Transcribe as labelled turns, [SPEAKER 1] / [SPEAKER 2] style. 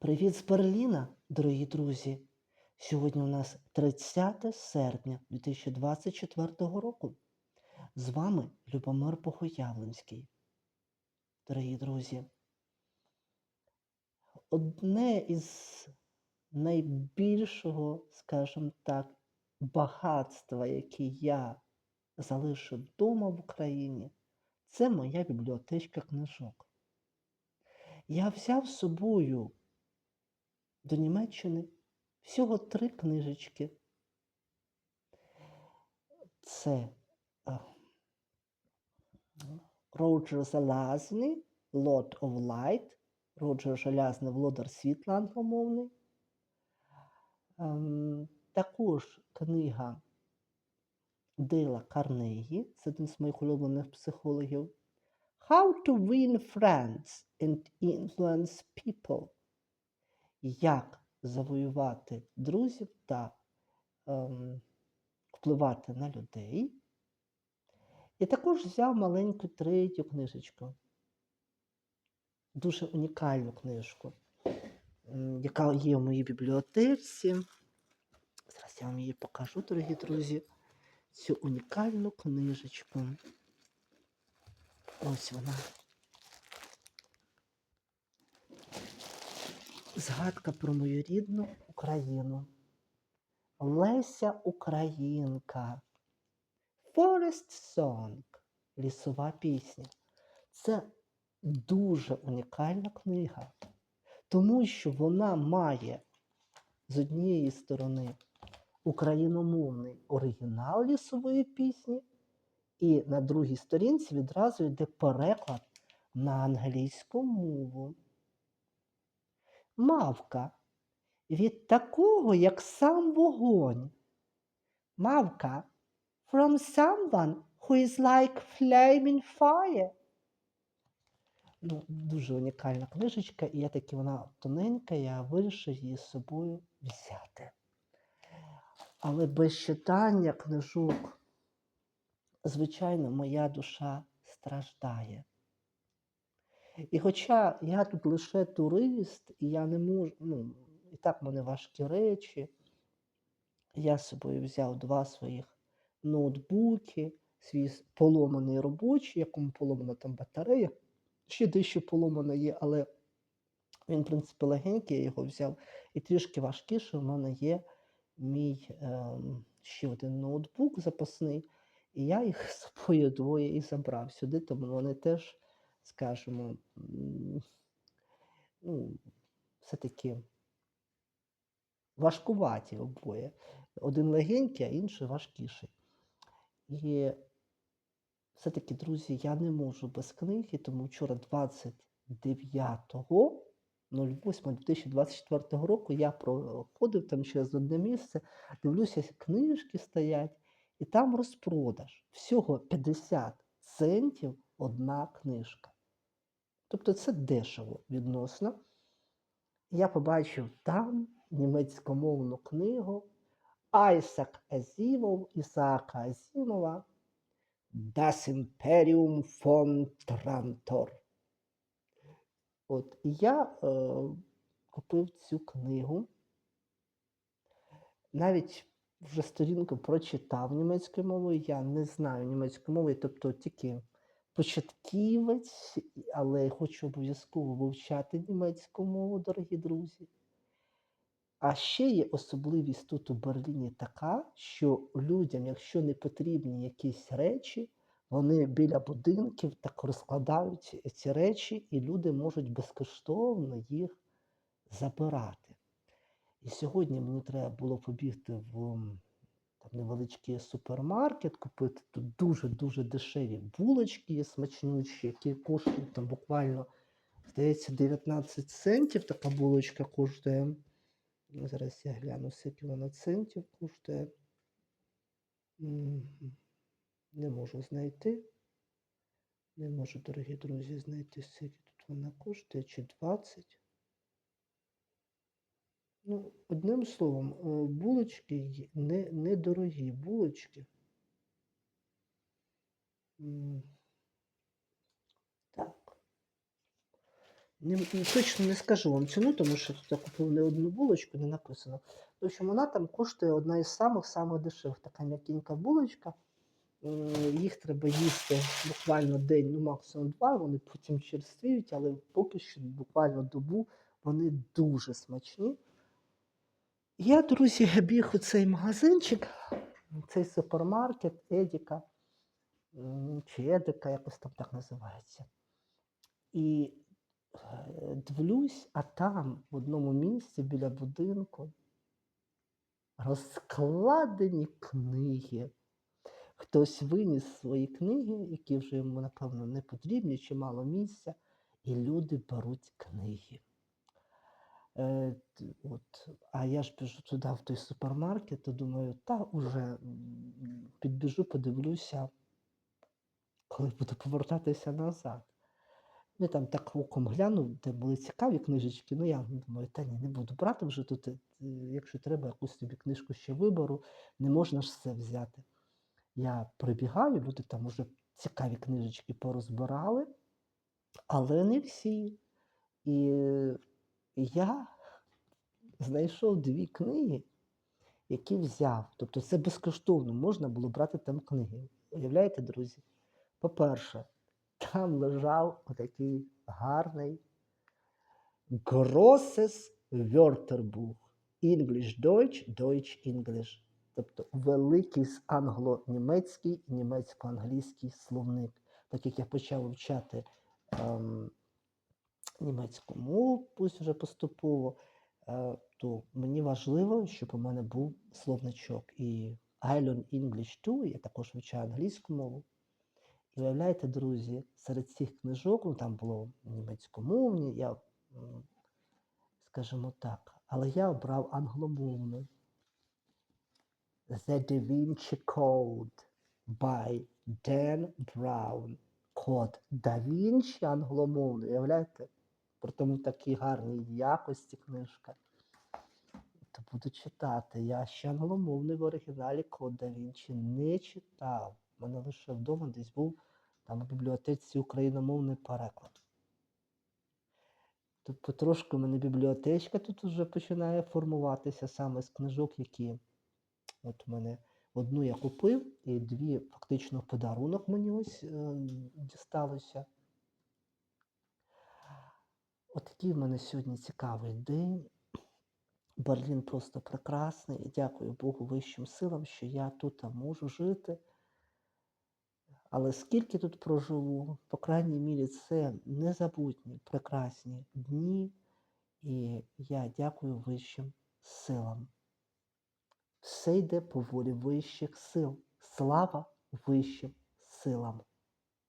[SPEAKER 1] Привіт з Берліна, дорогі друзі! Сьогодні у нас 30 серпня 2024 року. З вами Любомир Богоявленський. Дорогі друзі, одне із найбільшого, скажімо так, багатства, яке я залишив вдома в Україні, це моя бібліотечка книжок. Я взяв з собою до Німеччини всього три книжечки. Це Роджер Залазний, Lord of Light, Роджер Желязний, Володар світла англомовний. Ем, також книга Дейла Карнегі, це один з моїх улюблених психологів. How to win friends and influence people як завоювати друзів та ем, впливати на людей. І також взяв маленьку третю книжечку, дуже унікальну книжку, яка є в моїй бібліотеці. Зараз я вам її покажу, дорогі друзі, цю унікальну книжечку. Ось вона. Згадка про мою рідну Україну. Леся Українка. Forest Song. Лісова пісня. Це дуже унікальна книга, тому що вона має з однієї сторони україномовний оригінал лісової пісні, і на другій сторінці відразу йде переклад на англійську мову мавка від такого, як сам вогонь. Мавка from someone who is like flaming fire. Ну, дуже унікальна книжечка, і я таки вона тоненька, я вирішив її з собою взяти. Але без читання книжок, звичайно, моя душа страждає. І хоча я тут лише турист, і я не можу, ну, і так в мене важкі речі, я з собою взяв два своїх ноутбуки, свій поломаний робочий, якому поломана там батарея. Ще дещо поломана є, але він, в принципі, легенький, я його взяв. І трішки важкіше в мене є мій ем, ще один ноутбук запасний, і я їх з собою двоє і забрав сюди, тому вони теж скажімо, ну, все-таки важкуваті обоє. Один легенький, а інший важкіший. І все-таки, друзі, я не можу без книги, тому вчора 29.08.2024 року я проходив там через одне місце, дивлюся, книжки стоять, і там розпродаж. Всього 50 центів одна книжка. Тобто це дешево відносно. Я побачив там німецькомовну книгу Айсак Азімов, Ісаака Азімова Das Imperium von Trantor. От і я е, купив цю книгу. Навіть вже сторінку прочитав німецькою мовою. Я не знаю німецької мови, тобто тільки початківець, але хочу обов'язково вивчати німецьку мову, дорогі друзі. А ще є особливість тут у Берліні така, що людям, якщо не потрібні якісь речі, вони біля будинків так розкладають ці речі, і люди можуть безкоштовно їх забирати. І сьогодні мені треба було побігти в невеличкий супермаркет, купити тут дуже-дуже дешеві булочки смачнючі, які коштують там буквально, здається, 19 центів така булочка коштує. Зараз я гляну, скільки вона центів коштує. Не можу знайти. Не можу, дорогі друзі, знайти, скільки тут вона коштує, чи 20. Ну, одним словом, е, булочки не, недорогі булочки. Так. Не, не- точно не скажу вам ціну, тому що тут я купив не одну булочку, не написано. В общем, вона там коштує одна із самих-самих дешевих. Така м'якенька булочка. Їх треба їсти буквально день, ну максимум два, вони потім черствіють, але поки що буквально добу вони дуже смачні. Я, друзі, біг у цей магазинчик, цей супермаркет Едіка, чи Едика, якось там так називається. І е, дивлюсь, а там в одному місці біля будинку розкладені книги. Хтось виніс свої книги, які вже йому, напевно, не потрібні, чи мало місця, і люди беруть книги. Т- от, а я ж біжу туди, в той супермаркет, то думаю, та уже підбіжу, подивлюся, коли буду повертатися назад. Ну, там так оком глянув, де були цікаві книжечки. Ну, я думаю, та ні, не буду брати вже тут. е, Якщо треба, якусь тобі книжку ще виберу, не можна ж все взяти. Я прибігаю, люди там уже цікаві книжечки порозбирали, але не всі. І я знайшов дві книги, які взяв. Тобто це безкоштовно, можна було брати там книги. Уявляєте, друзі? По-перше, там лежав отакий гарний Grosses Wörterbuch. English Deutsch, Deutsch English. Тобто великий англо-німецький німецько-англійський словник. Так як я почав вивчати ем, німецьку мову, пусть вже поступово, е, то мені важливо, щоб у мене був словничок. І I learn English too, я також вивчаю англійську мову. І виявляєте, друзі, серед цих книжок, ну там було німецькомовні, я, скажімо так, але я обрав англомовну. The Da Vinci Code by Dan Brown. Код Да Вінчі англомовний, уявляєте? При тому такій гарній якості книжка. То буду читати. Я ще англомовний в оригіналі Код Да Вінчі не читав. У мене лише вдома десь був там у бібліотеці україномовний переклад. Тут потрошку в мене бібліотечка тут вже починає формуватися саме з книжок, які от у мене одну я купив, і дві фактично подарунок мені ось е, дісталося. От такий в мене сьогодні цікавий день. Берлін просто прекрасний. І дякую Богу вищим силам, що я тут можу жити. Але скільки тут проживу, по крайній мірі, це незабутні, прекрасні дні. І я дякую вищим силам. Все йде по волі вищих сил. Слава вищим силам.